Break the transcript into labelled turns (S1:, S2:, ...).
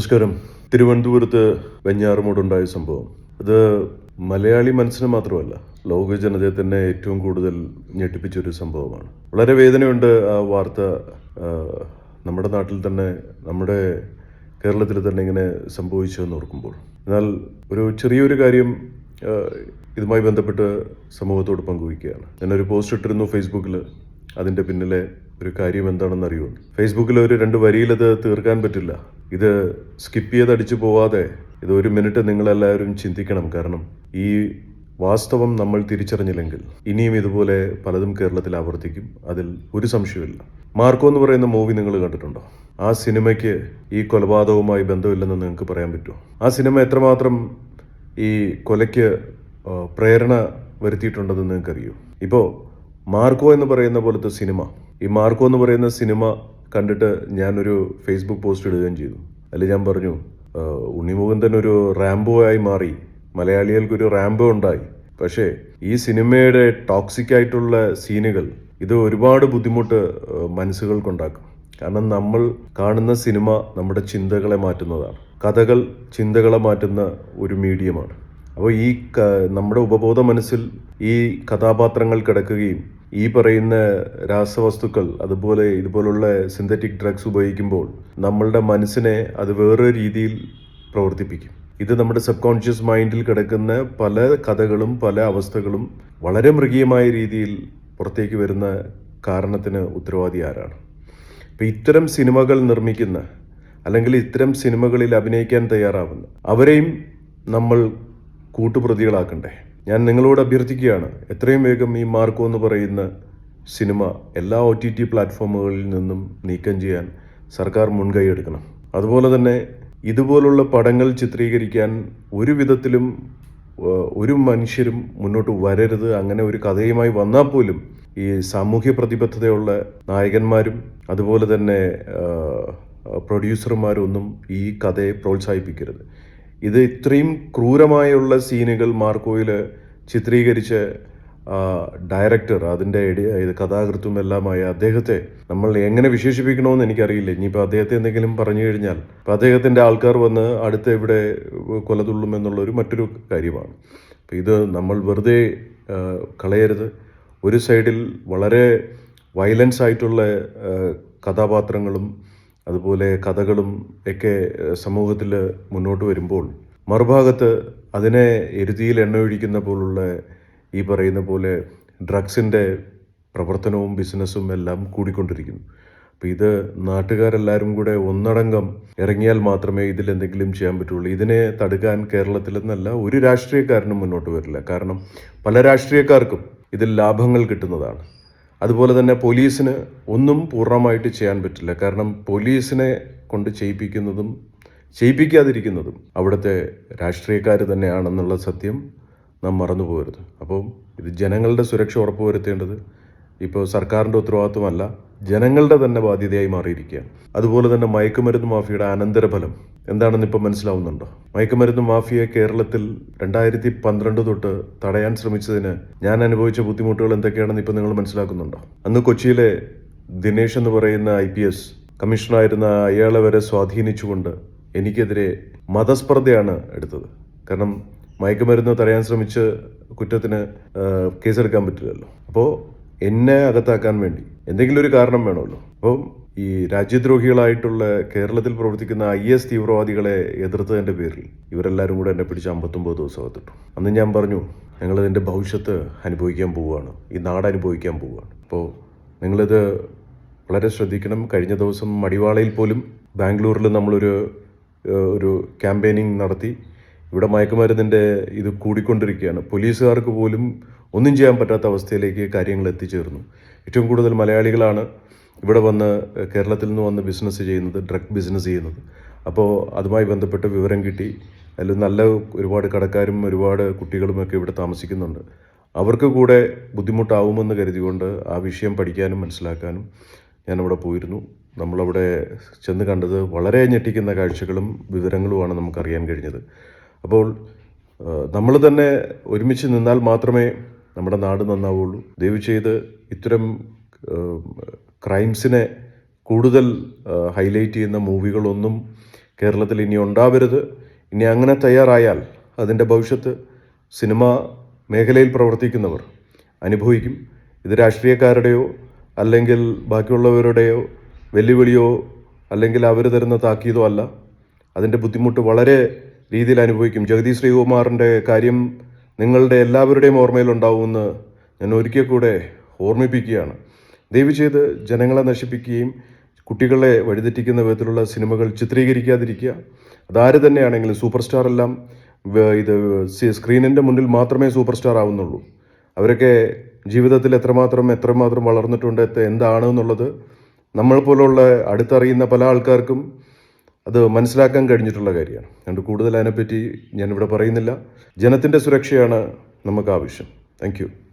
S1: നമസ്കാരം. തിരുവനന്തപുരത്ത് വെഞ്ഞാറുമൂടുണ്ടായ സംഭവം. അത് മലയാളി മനസ്സിന് മാത്രമല്ല ലോക ജനതയെ തന്നെ ഏറ്റവും കൂടുതൽ ഞെട്ടിപ്പിച്ചൊരു സംഭവമാണ്. വളരെ വേദനയുണ്ട് ആ വാർത്ത. നമ്മുടെ നാട്ടിൽ തന്നെ നമ്മുടെ കേരളത്തിൽ തന്നെ ഇങ്ങനെ സംഭവിച്ചു എന്ന് ഓർക്കുമ്പോൾ. എന്നാൽ ഒരു ചെറിയൊരു കാര്യം ഇതുമായി ബന്ധപ്പെട്ട് സമൂഹത്തോട് പങ്കുവയ്ക്കുകയാണ്. ഞാനൊരു പോസ്റ്റ് ഇട്ടിരുന്നു ഫേസ്ബുക്കിൽ അതിന്റെ പിന്നിലെ ഒരു കാര്യം എന്താണെന്ന് അറിയുമോ ഫേസ്ബുക്കിൽ ഒരു രണ്ട് വരിയിൽ അത് തീർക്കാൻ പറ്റില്ല. ഇത് സ്കിപ്പ് ചെയ്ത് അടിച്ചു പോവാതെ ഇത് ഒരു മിനിറ്റ് നിങ്ങളെല്ലാവരും ചിന്തിക്കണം. കാരണം ഈ വാസ്തവം നമ്മൾ തിരിച്ചറിഞ്ഞില്ലെങ്കിൽ ഇനിയും ഇതുപോലെ പലതും കേരളത്തിൽ ആവർത്തിക്കും. അതിൽ ഒരു സംശയമില്ല മാർക്കോ എന്ന് പറയുന്ന മൂവി നിങ്ങൾ കണ്ടിട്ടുണ്ടോ? ആ സിനിമയ്ക്ക് ഈ കൊലപാതകവുമായി ബന്ധമില്ലെന്ന് നിങ്ങൾക്ക് പറയാൻ പറ്റുമോ? ആ സിനിമ എത്രമാത്രം ഈ കൊലയ്ക്ക് പ്രേരണ വരുത്തിയിട്ടുണ്ടെന്ന് നിങ്ങൾക്കറിയോ? ഇപ്പോൾ മാർക്കോ എന്ന് പറയുന്ന പോലത്തെ സിനിമ ഈ മാർക്കോ എന്ന് പറയുന്ന സിനിമ കണ്ടിട്ട് ഞാനൊരു ഫേസ്ബുക്ക് പോസ്റ്റ് ഇടുകയും ചെയ്തു. അതിൽ ഞാൻ പറഞ്ഞു തന്നെ ഒരു റാംബോ ആയി മാറി. മലയാളികൾക്കൊരു റാംബോ ഉണ്ടായി. പക്ഷേ ഈ സിനിമയുടെ ടോക്സിക് ആയിട്ടുള്ള സീനുകൾ ഇത് ഒരുപാട് ബുദ്ധിമുട്ട് മനസ്സുകൾക്കുണ്ടാക്കും. കാരണം നമ്മൾ കാണുന്ന സിനിമ നമ്മുടെ ചിന്തകളെ മാറ്റുന്നതാണ്. കഥകൾ ചിന്തകളെ മാറ്റുന്ന ഒരു മീഡിയമാണ് അപ്പോൾ ഈ നമ്മുടെ ഉപബോധ മനസ്സിൽ ഈ കഥാപാത്രങ്ങൾ കിടക്കുകയും ഈ പറയുന്ന രാസവസ്തുക്കൾ അതുപോലെ ഇതുപോലുള്ള സിന്തറ്റിക് ഡ്രഗ്സ് ഉപയോഗിക്കുമ്പോൾ നമ്മളുടെ മനസ്സിനെ അത് വേറെ രീതിയിൽ പ്രവർത്തിപ്പിക്കും. ഇത് നമ്മുടെ സബ് കോൺഷ്യസ് മൈൻഡിൽ കിടക്കുന്ന പല കഥകളും പല അവസ്ഥകളും വളരെ മൃഗീയമായ രീതിയിൽ പുറത്തേക്ക് വരുന്ന കാരണത്തിന് ഉത്തരവാദി ആരാണ്? അപ്പം ഇത്തരം സിനിമകൾ നിർമ്മിക്കുന്ന അല്ലെങ്കിൽ ഇത്തരം സിനിമകളിൽ അഭിനയിക്കാൻ തയ്യാറാവുന്ന അവരെയും നമ്മൾ കൂട്ടുപ്രതികളാക്കണ്ടേ? ഞാൻ നിങ്ങളോട് അഭ്യർത്ഥിക്കുകയാണ് എത്രയും വേഗം ഈ മാർക്കോ എന്ന് പറയുന്ന സിനിമ എല്ലാ ഒ ടി ടി പ്ലാറ്റ്ഫോമുകളിൽ നിന്നും നീക്കം ചെയ്യാൻ സർക്കാർ മുൻകൈ എടുക്കണം. അതുപോലെ തന്നെ ഇതുപോലുള്ള പടങ്ങൾ ചിത്രീകരിക്കാൻ ഒരു വിധത്തിലും ഒരു മനുഷ്യരും മുന്നോട്ട് വരരുത് അങ്ങനെ ഒരു കഥയുമായി വന്നാൽ പോലും ഈ സാമൂഹ്യ പ്രതിബദ്ധതയുള്ള നായകന്മാരും അതുപോലെ തന്നെ പ്രൊഡ്യൂസർമാരും ഒന്നും ഈ കഥയെ പ്രോത്സാഹിപ്പിക്കരുത്. ഇത് ഇത്രയും ക്രൂരമായുള്ള സീനുകൾ മാർക്കോയിൽ ചിത്രീകരിച്ച് ഡയറക്ടർ അതിന്റെ ഇത് കഥാകൃത്തും എല്ലാമായ അദ്ദേഹത്തെ നമ്മൾ എങ്ങനെ വിശേഷിപ്പിക്കണമെന്ന് എനിക്കറിയില്ല. ഇനിയിപ്പോൾ അദ്ദേഹത്തെ എന്തെങ്കിലും പറഞ്ഞു കഴിഞ്ഞാൽ അപ്പോൾ അദ്ദേഹത്തിന്റെ ആൾക്കാർ വന്ന് അടുത്ത ഇവിടെ കൊലതുള്ളും എന്നുള്ളൊരു മറ്റൊരു കാര്യമാണ്. അപ്പോൾ ഇത് നമ്മൾ വെറുതെ കളയരുത്. ഒരു സൈഡിൽ വളരെ വയലൻസ് ആയിട്ടുള്ള കഥാപാത്രങ്ങളും അതുപോലെ കഥകളും ഒക്കെ സമൂഹത്തിൽ മുന്നോട്ട് വരുമ്പോൾ മറുഭാഗത്ത് അതിനെ എരുതിയിൽ എണ്ണയൊഴിക്കുന്ന പോലുള്ള ഈ പറയുന്ന പോലെ ഡ്രഗ്സിന്റെ പ്രവർത്തനവും ബിസിനസ്സും എല്ലാം കൂടിക്കൊണ്ടിരിക്കുന്നു. അപ്പോൾ ഇത് നാട്ടുകാരെല്ലാവരും കൂടെ ഒന്നടങ്കം ഇറങ്ങിയാൽ മാത്രമേ ഇതിൽ എന്തെങ്കിലും ചെയ്യാൻ പറ്റുള്ളൂ. ഇതിനെ തടുക്കാൻ കേരളത്തിൽ നിന്നല്ല ഒരു രാഷ്ട്രീയക്കാരനും മുന്നോട്ട് വരില്ല. കാരണം പല രാഷ്ട്രീയക്കാർക്കും ഇതിൽ ലാഭങ്ങൾ കിട്ടുന്നതാണ്. അതുപോലെ തന്നെ പോലീസിന് ഒന്നും പൂർണമായിട്ട് ചെയ്യാൻ പറ്റില്ല. കാരണം പോലീസിനെ കൊണ്ട് ചെയ്യിപ്പിക്കുന്നതും ചെയ്യിപ്പിക്കാതിരിക്കുന്നതും അവിടുത്തെ രാഷ്ട്രീയക്കാർ തന്നെയാണെന്നുള്ള സത്യം നാം മറന്നു പോകരുത്. അപ്പോൾ ഇത് ജനങ്ങളുടെ സുരക്ഷ ഉറപ്പുവരുത്തേണ്ടത് ഇപ്പോൾ സർക്കാരിന്റെ ഉത്തരവാദിത്വമല്ല ജനങ്ങളുടെ തന്നെ ബാധ്യതയായി മാറിയിരിക്കുകയാണ്. അതുപോലെ തന്നെ മയക്കുമരുന്ന് മാഫിയുടെ അനന്തരഫലം എന്താണെന്ന് ഇപ്പോൾ മനസ്സിലാവുന്നുണ്ടോ? മയക്കുമരുന്ന് മാഫിയ കേരളത്തിൽ രണ്ടായിരത്തി പന്ത്രണ്ട് തൊട്ട് തടയാൻ ശ്രമിച്ചതിന് ഞാൻ അനുഭവിച്ച ബുദ്ധിമുട്ടുകൾ എന്തൊക്കെയാണെന്ന് ഇപ്പോൾ നിങ്ങൾ മനസ്സിലാക്കുന്നുണ്ടോ? അന്ന് കൊച്ചിയിലെ ദിനേശ് എന്ന് പറയുന്ന ഐ പി എസ് കമ്മീഷണറായിരുന്ന അയാളെ വരെ സ്വാധീനിച്ചുകൊണ്ട് എനിക്കെതിരെ മതസ്പർദ്ധയാണ് എടുത്തത്. കാരണം മയക്കുമരുന്ന് തടയാൻ ശ്രമിച്ച് കുറ്റത്തിന് കേസെടുക്കാൻ പറ്റില്ലല്ലോ. അപ്പോൾ എന്നെ അകത്താക്കാൻ വേണ്ടി എന്തെങ്കിലും ഒരു കാരണം വേണമല്ലോ. അപ്പോൾ ഈ രാജ്യദ്രോഹികളായിട്ടുള്ള കേരളത്തിൽ പ്രവർത്തിക്കുന്ന ഐ എസ് തീവ്രവാദികളെ എതിർത്തതിന്റെ പേരിൽ ഇവരെല്ലാവരും കൂടെ എന്നെ പിടിച്ച് അമ്പത്തൊമ്പത് ദിവസം അകത്തിട്ടു അന്ന് ഞാൻ പറഞ്ഞു ഞങ്ങളിതിന്റെ ഭവിഷ്യത്ത് അനുഭവിക്കാൻ പോവുകയാണ്. ഈ നാട് അനുഭവിക്കാൻ പോവുകയാണ്. അപ്പോൾ നിങ്ങളിത് വളരെ ശ്രദ്ധിക്കണം. കഴിഞ്ഞ ദിവസം മടിവാളയിൽ പോലും ബാംഗ്ലൂരിൽ നമ്മളൊരു ഒരു ക്യാമ്പയിനിങ് നടത്തി. ഇവിടെ മയക്കുമരുന്നിന്റെ ഇത് കൂടിക്കൊണ്ടിരിക്കുകയാണ്. പോലീസുകാർക്ക് പോലും ഒന്നും ചെയ്യാൻ പറ്റാത്ത അവസ്ഥയിലേക്ക് കാര്യങ്ങൾ എത്തിച്ചേർന്നു. ഏറ്റവും കൂടുതൽ മലയാളികളാണ് ഇവിടെ വന്ന് കേരളത്തിൽ നിന്ന് വന്ന് ബിസിനസ് ചെയ്യുന്നത് ഡ്രഗ് ബിസിനസ് ചെയ്യുന്നത്. അപ്പോൾ അതുമായി ബന്ധപ്പെട്ട വിവരം കിട്ടി. അതിൽ നല്ല ഒരുപാട് കടക്കാരും ഒരുപാട് കുട്ടികളുമൊക്കെ ഇവിടെ താമസിക്കുന്നുണ്ട്. അവർക്ക് കൂടെ ബുദ്ധിമുട്ടാവുമെന്ന് കരുതിക്കൊണ്ട് ആ വിഷയം പഠിക്കാനും മനസ്സിലാക്കാനും ഞാനവിടെ പോയിരുന്നു. നമ്മളവിടെ ചെന്ന് കണ്ടത് വളരെ ഞെട്ടിക്കുന്ന കാഴ്ചകളും വിവരങ്ങളുമാണ് നമുക്കറിയാൻ കഴിഞ്ഞത്. അപ്പോൾ നമ്മൾ തന്നെ ഒരുമിച്ച് നിന്നാൽ മാത്രമേ നമ്മുടെ നാട് നന്നാവുള്ളൂ. ദയവ് ചെയ്ത് ഇത്തരം ക്രൈംസിനെ കൂടുതൽ ഹൈലൈറ്റ് ചെയ്യുന്ന മൂവികളൊന്നും കേരളത്തിൽ ഇനി ഉണ്ടാവരുത്. ഇനി അങ്ങനെ തയ്യാറായാൽ അതിന്റെ ഭവിഷ്യത്ത് സിനിമ മേഖലയിൽ പ്രവർത്തിക്കുന്നവർ അനുഭവിക്കും. ഇത് രാഷ്ട്രീയക്കാരുടെയോ അല്ലെങ്കിൽ ബാക്കിയുള്ളവരുടെയോ വെല്ലുവിളിയോ അല്ലെങ്കിൽ അവർ തരുന്ന താക്കീതോ അല്ല. അതിന്റെ ബുദ്ധിമുട്ട് വളരെ രീതിയിൽ അനുഭവിക്കും. ജഗദീഷ് ശ്രീകുമാറിന്റെ കാര്യം നിങ്ങളുടെ എല്ലാവരുടെയും ഓർമ്മയിലുണ്ടാവുമെന്ന് ഞാൻ ഒരിക്കൽ കൂടെ ഓർമ്മിപ്പിക്കുകയാണ്. ദയവ് ചെയ്ത് ജനങ്ങളെ നശിപ്പിക്കുകയും കുട്ടികളെ വഴിതെറ്റിക്കുന്ന വിധത്തിലുള്ള സിനിമകൾ ചിത്രീകരിക്കാതിരിക്കുക. അതാര് തന്നെയാണെങ്കിലും സൂപ്പർ സ്റ്റാർ എല്ലാം ഇത് സ്ക്രീനിന്റെ മുന്നിൽ മാത്രമേ സൂപ്പർ സ്റ്റാർ ആവുന്നുള്ളൂ. അവരൊക്കെ ജീവിതത്തിൽ എത്രമാത്രം എത്രമാത്രം വളർന്നിട്ടുണ്ട് എന്താണ് എന്നുള്ളത് നമ്മൾ പോലുള്ള അടുത്തറിയുന്ന പല ആൾക്കാർക്കും അത് മനസ്സിലാക്കാൻ കഴിഞ്ഞിട്ടുള്ള കാര്യമാണ്. അതുകൊണ്ട് കൂടുതൽ അതിനെപ്പറ്റി ഞാനിവിടെ പറയുന്നില്ല. ജനത്തിന്റെ സുരക്ഷയാണ് നമുക്ക് ആവശ്യം. താങ്ക്